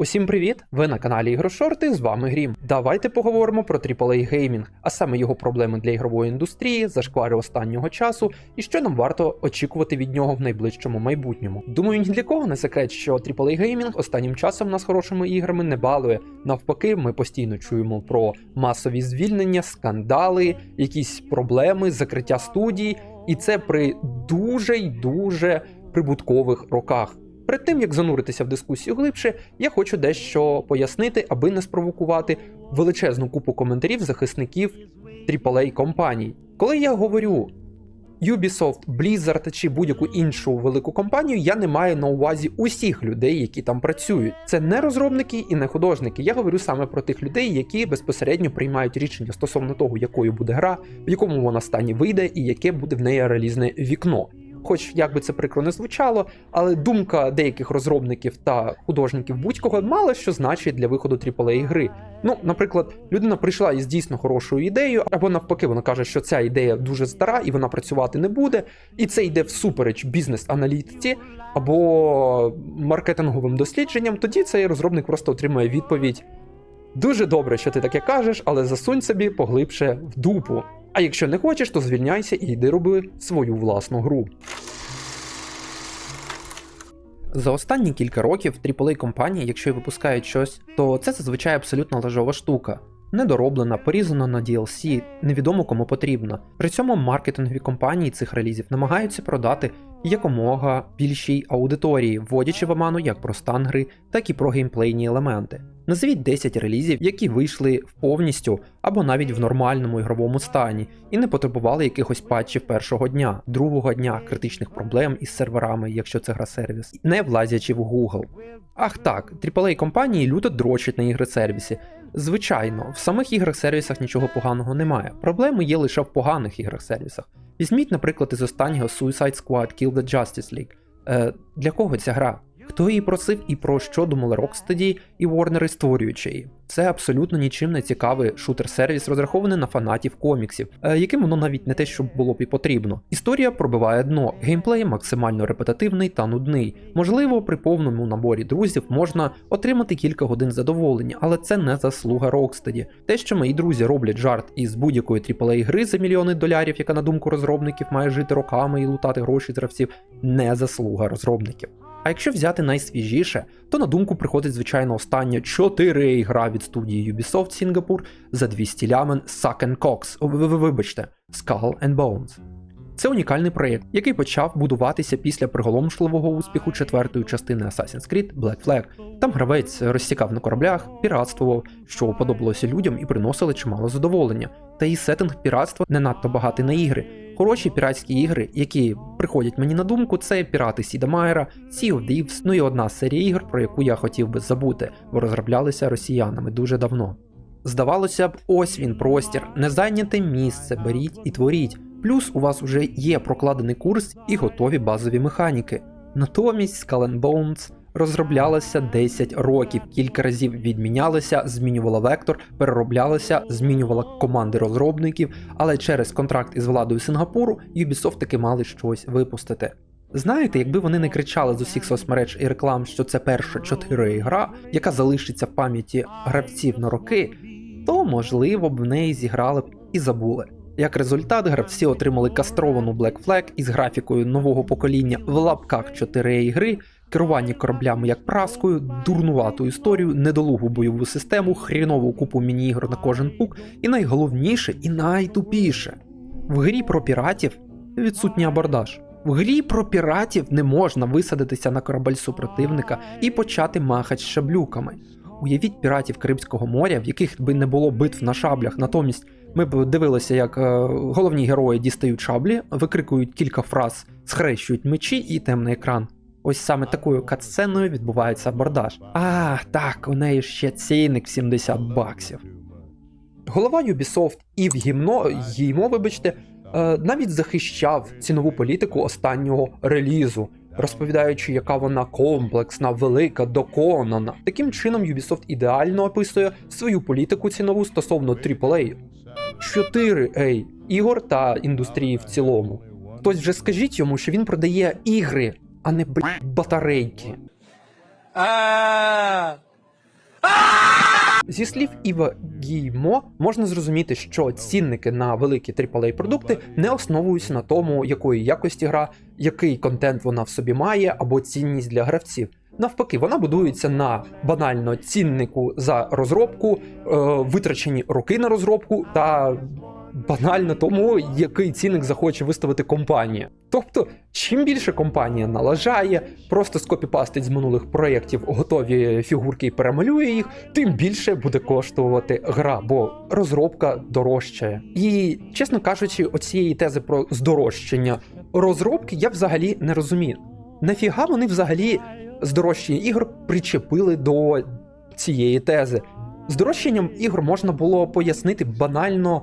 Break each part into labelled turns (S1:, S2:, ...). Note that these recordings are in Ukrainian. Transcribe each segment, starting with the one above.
S1: Усім привіт! Ви на каналі Ігрошорти, з вами Грім. Давайте поговоримо про AAA Gaming, а саме його проблеми для ігрової індустрії, зашквари останнього часу і що нам варто очікувати від нього в найближчому майбутньому. Думаю, ні для кого не секрет, що AAA Gaming останнім часом нас хорошими іграми не балує. Навпаки, ми постійно чуємо про масові звільнення, скандали, якісь проблеми, закриття студій, і це при дуже й дуже прибуткових роках. Перед тим як зануритися в дискусію глибше, я хочу дещо пояснити, аби не спровокувати величезну купу коментарів захисників AAA компаній. Коли я говорю Ubisoft, Blizzard чи будь-яку іншу велику компанію, я не маю на увазі усіх людей, які там працюють. Це не розробники і не художники. Я говорю саме про тих людей, які безпосередньо приймають рішення стосовно того, якою буде гра, в якому вона стані вийде і яке буде в неї релізне вікно. Хоч як би це прикро не звучало, але думка деяких розробників та художників будь-кого мало що значить для виходу AAA гри. Ну, наприклад, людина прийшла із дійсно хорошою ідеєю, або навпаки, вона каже, що ця ідея дуже стара і вона працювати не буде, і це йде всупереч бізнес-аналітиці або маркетинговим дослідженням. Тоді цей розробник просто отримує відповідь. Дуже добре, що ти таке кажеш, але засунь собі поглибше в дупу. А якщо не хочеш, то звільняйся і йди роби свою власну гру. За останні кілька років AAA компанії, якщо й випускають щось, то це зазвичай абсолютно лежова штука. Недороблена, порізана на DLC, невідомо кому потрібно. При цьому маркетингові компанії цих релізів намагаються продати якомога більшій аудиторії, вводячи в оману як про стан гри, так і про геймплейні елементи. Назвіть 10 релізів, які вийшли в повністю або навіть в нормальному ігровому стані, і не потребували якихось патчів першого дня, другого дня, критичних проблем із серверами, якщо це гра сервіс, не влазячи в Google. Ах так, AAA компанії люто дрочать на ігри сервісі. Звичайно, в самих іграх сервісах нічого поганого немає. Проблеми є лише в поганих іграх сервісах. Візьміть, наприклад, із останнього Suicide Squad Kill the Justice League. Е, Для кого ця гра? Хто її просив і про що думали Rocksteady і Warner, створюючи її? Це абсолютно нічим не цікавий шутер-сервіс, розрахований на фанатів коміксів, е, яким воно навіть не те, що було б і потрібно. Історія пробиває дно, геймплей максимально репетитивний та нудний. Можливо, при повному наборі друзів можна отримати кілька годин задоволення, але це не заслуга Rocksteady. Те, що мої друзі роблять жарт із будь-якої AAA гри за мільйони долярів, яка на думку розробників має жити роками і лутати гроші з гравців, не заслуга розробників. А якщо взяти найсвіжіше, то на думку приходить звичайно остання 4 гра від студії Ubisoft Сінгапур за 200 лямен Suck and Cox, ви- ви- вибачте, Skull and Bones. Це унікальний проєкт, який почав будуватися після приголомшливого успіху четвертої частини Assassin's Creed Black Flag. Там гравець розсікав на кораблях, піратствував, що подобалося людям і приносили чимало задоволення. Та і сеттинг піратства не надто багатий на ігри. Хороші піратські ігри, які приходять мені на думку, це пірати Сіда Майера, Sea of Thieves, ну і одна серія ігор, про яку я хотів би забути, бо розроблялися росіянами дуже давно. Здавалося б, ось він простір, незайняте місце, беріть і творіть. Плюс у вас вже є прокладений курс і готові базові механіки. Натомість Skull Bones розроблялася 10 років, кілька разів відмінялася, змінювала вектор, перероблялася, змінювала команди розробників, але через контракт із владою Сингапуру Ubisoft таки мали щось випустити. Знаєте, якби вони не кричали з усіх соцмереж і реклам, що це перша 4 гра, яка залишиться в пам'яті гравців на роки, то можливо б в неї зіграли б і забули. Як результат, гравці отримали кастровану Black Flag із графікою нового покоління в лапках 4 гри, керування кораблями як праскою, дурнувату історію, недолугу бойову систему, хрінову купу міні-ігор на кожен пук, і найголовніше і найтупіше. В грі про піратів відсутній абордаж. В грі про піратів не можна висадитися на корабель супротивника і почати махати шаблюками. Уявіть піратів Карибського моря, в яких би не було битв на шаблях, натомість ми б дивилися, як е, головні герої дістають шаблі, викрикують кілька фраз, схрещують мечі і темний екран. Ось саме такою катсценою відбувається абордаж. А, так, у неї ще цінник в 70 баксів. Голова Ubisoft і в гімно, їмо, вибачте, е, навіть захищав цінову політику останнього релізу, розповідаючи, яка вона комплексна, велика, доконана. Таким чином, Ubisoft ідеально описує свою політику цінову стосовно AAA. 4A ігор та індустрії в цілому. Хтось вже скажіть йому, що він продає ігри, а не блядь, батарейки. Зі слів Іва Гіймо можна зрозуміти, що цінники на великі aaa продукти не основуються на тому, якої якості гра, який контент вона в собі має, або цінність для гравців. Навпаки, вона будується на банально ціннику за розробку, е, витрачені роки на розробку та банально тому, який цінник захоче виставити компанія. Тобто, чим більше компанія налажає, просто скопіпастить з минулих проєктів готові фігурки і перемалює їх, тим більше буде коштувати гра, бо розробка дорожчає. І чесно кажучи, оцієї тези про здорожчання розробки я взагалі не розумію. Нафіга вони взагалі здорожчання ігор причепили до цієї тези? Здорожчанням ігор можна було пояснити банально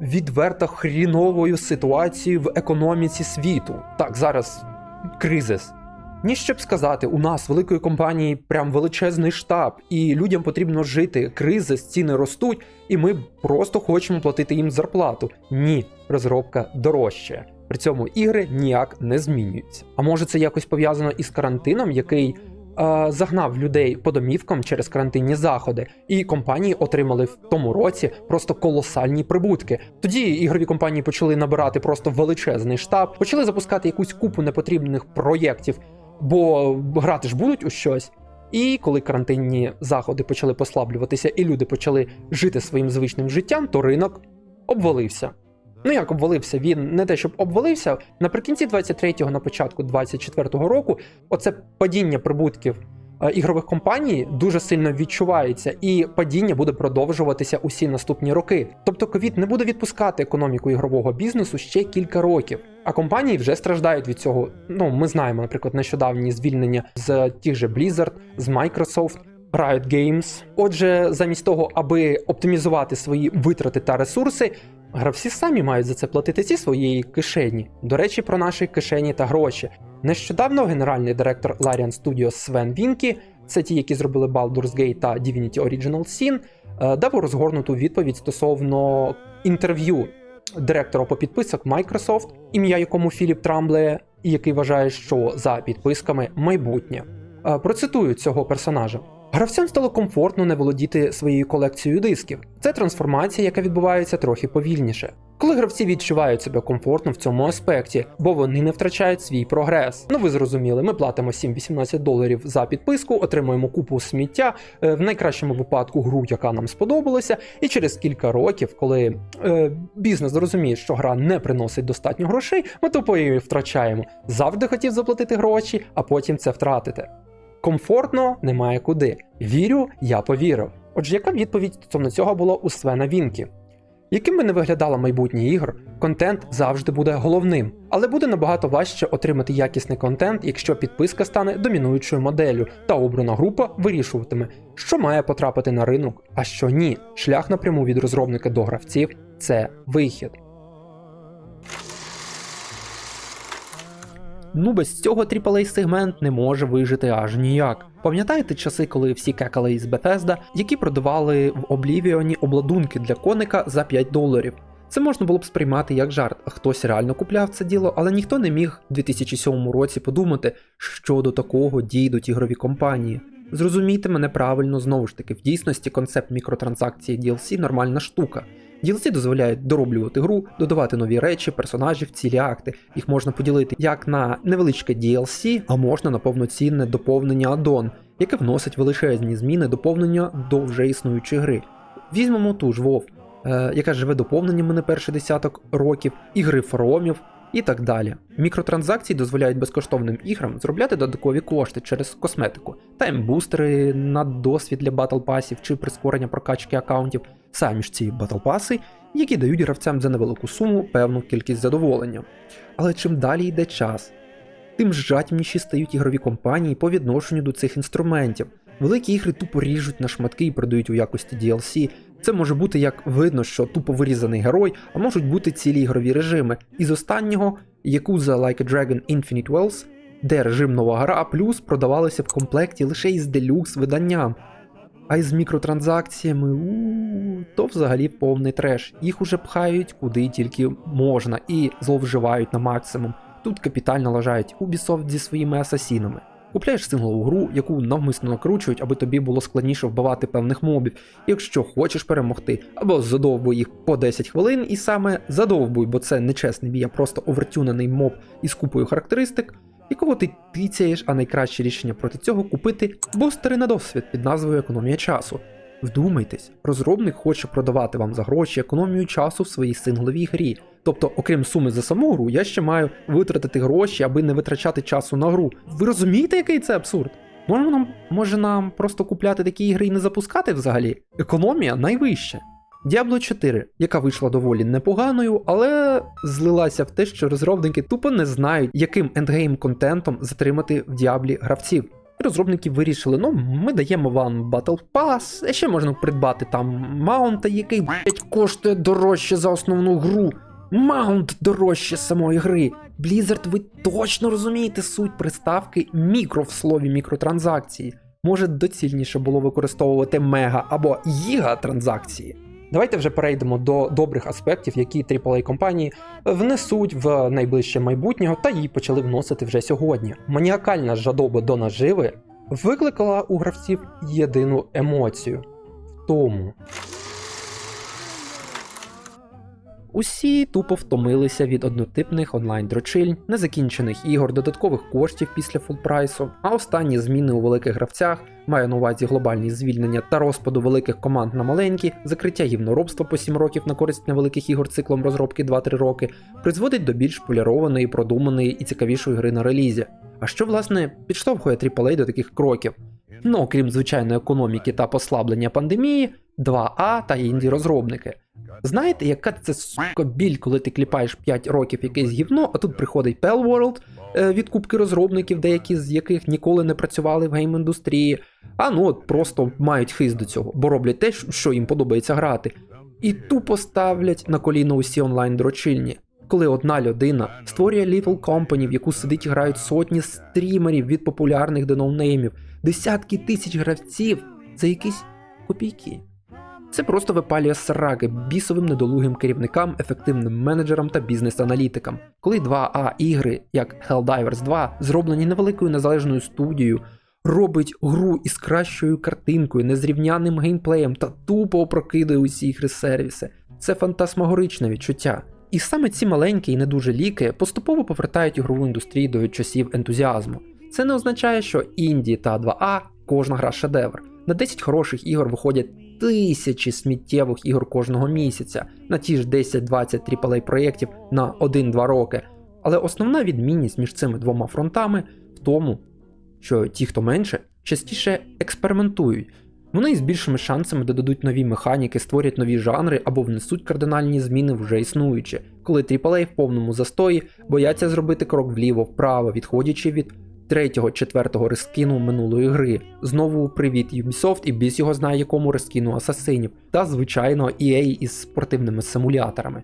S1: відверто хріновою ситуацією в економіці світу. Так, зараз кризис. Ні, щоб сказати, у нас великої компанії прям величезний штаб, і людям потрібно жити. Кризис, ціни ростуть, і ми просто хочемо платити їм зарплату. Ні, розробка дорожчає. При цьому ігри ніяк не змінюються. А може це якось пов'язано із карантином, який е, загнав людей по домівкам через карантинні заходи, і компанії отримали в тому році просто колосальні прибутки. Тоді ігрові компанії почали набирати просто величезний штаб, почали запускати якусь купу непотрібних проєктів, бо грати ж будуть у щось. І коли карантинні заходи почали послаблюватися, і люди почали жити своїм звичним життям, то ринок обвалився. Ну як обвалився? Він не те, щоб обвалився. Наприкінці 23-го, на початку 24-го року, оце падіння прибутків ігрових компаній дуже сильно відчувається, і падіння буде продовжуватися усі наступні роки. Тобто ковід не буде відпускати економіку ігрового бізнесу ще кілька років. А компанії вже страждають від цього. Ну, ми знаємо, наприклад, нещодавні звільнення з тих же Blizzard, з Microsoft. Riot Games. Отже, замість того, аби оптимізувати свої витрати та ресурси, гравці самі мають за це платити зі своєї кишені. До речі, про наші кишені та гроші. Нещодавно генеральний директор Larian Studios Свен Вінкі, це ті, які зробили Baldur's Gate та Divinity Original Sin, е, дав розгорнуту відповідь стосовно інтерв'ю директора по підписок Microsoft, ім'я якому Філіп Трамбле, і який вважає, що за підписками майбутнє. Е, Процитую цього персонажа. Гравцям стало комфортно не володіти своєю колекцією дисків. Це трансформація, яка відбувається трохи повільніше. Коли гравці відчувають себе комфортно в цьому аспекті, бо вони не втрачають свій прогрес. Ну ви зрозуміли, ми платимо 7-18 доларів за підписку, отримуємо купу сміття, е, в найкращому випадку гру, яка нам сподобалася, і через кілька років, коли е, бізнес зрозуміє, що гра не приносить достатньо грошей, ми тупо її втрачаємо. Завжди хотів заплатити гроші, а потім це втратити. Комфортно немає куди. Вірю, я повірив. Отже, яка відповідь стосовно цього було у Свена Вінкі? Яким би не виглядало майбутнє ігор, контент завжди буде головним, але буде набагато важче отримати якісний контент, якщо підписка стане домінуючою моделлю, та обрана група вирішуватиме, що має потрапити на ринок, а що ні. Шлях напряму від розробника до гравців це вихід. Ну без цього aaa сегмент не може вижити аж ніяк. Пам'ятаєте часи, коли всі кекали із Bethesda, які продавали в Облівіоні обладунки для коника за 5 доларів? Це можна було б сприймати як жарт, хтось реально купляв це діло, але ніхто не міг у 2007 році подумати, що до такого дійдуть ігрові компанії. Зрозумійте мене правильно, знову ж таки, в дійсності концепт мікротранзакції DLC нормальна штука. DLC дозволяють дороблювати гру, додавати нові речі, персонажів, цілі акти. Їх можна поділити як на невеличке DLC, а можна на повноцінне доповнення аддон, яке вносить величезні зміни доповнення до вже існуючої гри. Візьмемо ту ж WoW, е, яка живе доповненнями не перший десяток років, ігри фаромів і так далі. Мікротранзакції дозволяють безкоштовним іграм зробляти додаткові кошти через косметику, таймбустери на досвід для батлпасів чи прискорення прокачки аккаунтів, самі ж ці батлпаси, які дають гравцям за невелику суму певну кількість задоволення. Але чим далі йде час, тим жадібніші стають ігрові компанії по відношенню до цих інструментів. Великі ігри тупо ріжуть на шматки і продають у якості DLC. Це може бути як видно, що тупо вирізаний герой, а можуть бути цілі ігрові режими. Із останнього Yakuza Like a Dragon Infinite Wells, де режим нова гра плюс продавалися в комплекті лише із делюкс виданням. А із мікротранзакціями, у то взагалі повний треш. Їх уже пхають куди тільки можна і зловживають на максимум. Тут капітально лажають Ubisoft зі своїми асасінами. Купляєш синглову гру, яку навмисно накручують, аби тобі було складніше вбивати певних мобів, якщо хочеш перемогти, або задовбуй їх по 10 хвилин, і саме задовбуй, бо це не чесний бій, а просто овертюнений моб із купою характеристик, якого ти тицяєш, а найкраще рішення проти цього купити бустери на досвід під назвою економія часу. Вдумайтесь, розробник хоче продавати вам за гроші економію часу в своїй сингловій грі. Тобто, окрім суми за саму гру, я ще маю витратити гроші, аби не витрачати часу на гру. Ви розумієте, який це абсурд? Може нам, може нам просто купляти такі ігри і не запускати взагалі? Економія найвища. Diablo 4, яка вийшла доволі непоганою, але злилася в те, що розробники тупо не знають, яким ендгейм контентом затримати в Діаблі гравців. Розробники вирішили: ну, ми даємо вам Battle Pass, а ще можна придбати там маунта, який блять, коштує дорожче за основну гру. Маунт дорожче самої гри. Blizzard, ви точно розумієте суть приставки мікро в слові мікротранзакції. Може, доцільніше було використовувати мега або гіга транзакції. Давайте вже перейдемо до добрих аспектів, які aaa компанії внесуть в найближче майбутнього та її почали вносити вже сьогодні. Маніакальна жадоба до наживи викликала у гравців єдину емоцію втому. Усі тупо втомилися від однотипних онлайн-дрочильнь, незакінчених ігор, додаткових коштів після фулпрайсу, а останні зміни у великих гравцях, маю на увазі глобальні звільнення та розпаду великих команд на маленькі, закриття гівноробства по 7 років на користь невеликих ігор циклом розробки 2-3 роки, призводить до більш полірованої, продуманої і цікавішої гри на релізі. А що власне підштовхує AAA до таких кроків? Ну, окрім звичайної економіки та послаблення пандемії, 2А та інді розробники. Знаєте, яка це сука біль, коли ти кліпаєш 5 років якесь гівно, а тут приходить Pell World е, від кубки розробників, деякі з яких ніколи не працювали в гейм-індустрії, а ну от просто мають хист до цього, бо роблять те, що їм подобається грати. І тупо ставлять на коліно усі онлайн-дрочильні. Коли одна людина створює Little Company, в яку сидить і грають сотні стрімерів від популярних до ноунеймів, десятки тисяч гравців за якісь копійки. Це просто випалює сраки бісовим недолугим керівникам, ефективним менеджерам та бізнес-аналітикам. Коли 2А ігри, як Helldivers 2, зроблені невеликою незалежною студією, робить гру із кращою картинкою, незрівняним геймплеєм та тупо опрокидує усі ігри сервіси. Це фантасмагоричне відчуття. І саме ці маленькі і не дуже ліки поступово повертають ігрову індустрію до часів ентузіазму. Це не означає, що інді та 2А кожна гра шедевр. На 10 хороших ігор виходять тисячі сміттєвих ігор кожного місяця, на ті ж 10-20 AAA проєктів на 1-2 роки. Але основна відмінність між цими двома фронтами в тому, що ті, хто менше, частіше експериментують. Вони з більшими шансами додадуть нові механіки, створять нові жанри або внесуть кардинальні зміни вже існуючі, коли AAA в повному застої бояться зробити крок вліво-вправо, відходячи від третього, четвертого рескіну минулої гри. Знову привіт Ubisoft і біс його знає якому рескіну асасинів, та звичайно EA із спортивними симуляторами.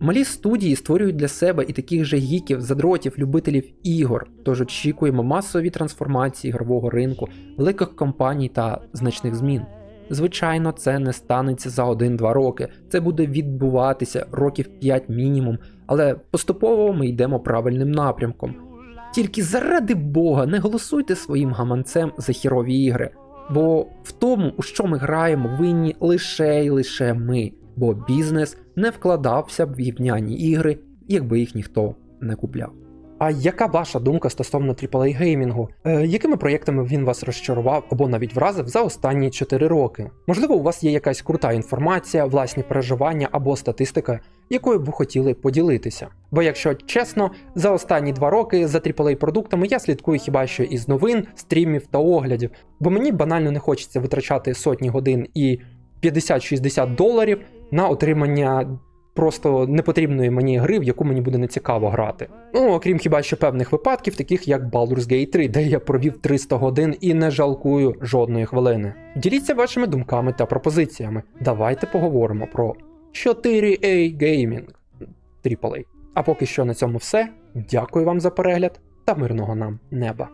S1: Малі студії створюють для себе і таких же гіків, задротів, любителів ігор, тож очікуємо масові трансформації ігрового ринку, великих компаній та значних змін. Звичайно, це не станеться за 1-2 роки, це буде відбуватися років 5 мінімум, але поступово ми йдемо правильним напрямком. Тільки заради Бога не голосуйте своїм гаманцем за хірові ігри, бо в тому, у що ми граємо, винні лише й лише ми, бо бізнес не вкладався б в гівняні ігри, якби їх ніхто не купляв. А яка ваша думка стосовно AAA геймінгу? Е, якими проєктами він вас розчарував або навіть вразив за останні 4 роки? Можливо, у вас є якась крута інформація, власні переживання або статистика, якою б ви хотіли поділитися? Бо, якщо чесно, за останні 2 роки за AAA продуктами я слідкую хіба що із новин, стрімів та оглядів, бо мені банально не хочеться витрачати сотні годин і 50-60 доларів на отримання просто непотрібної мені гри, в яку мені буде нецікаво грати. Ну, окрім хіба що певних випадків, таких як Baldur's Gate 3, де я провів 300 годин і не жалкую жодної хвилини. Діліться вашими думками та пропозиціями. Давайте поговоримо про 4A Gaming AAA. А поки що на цьому все. Дякую вам за перегляд та мирного нам неба.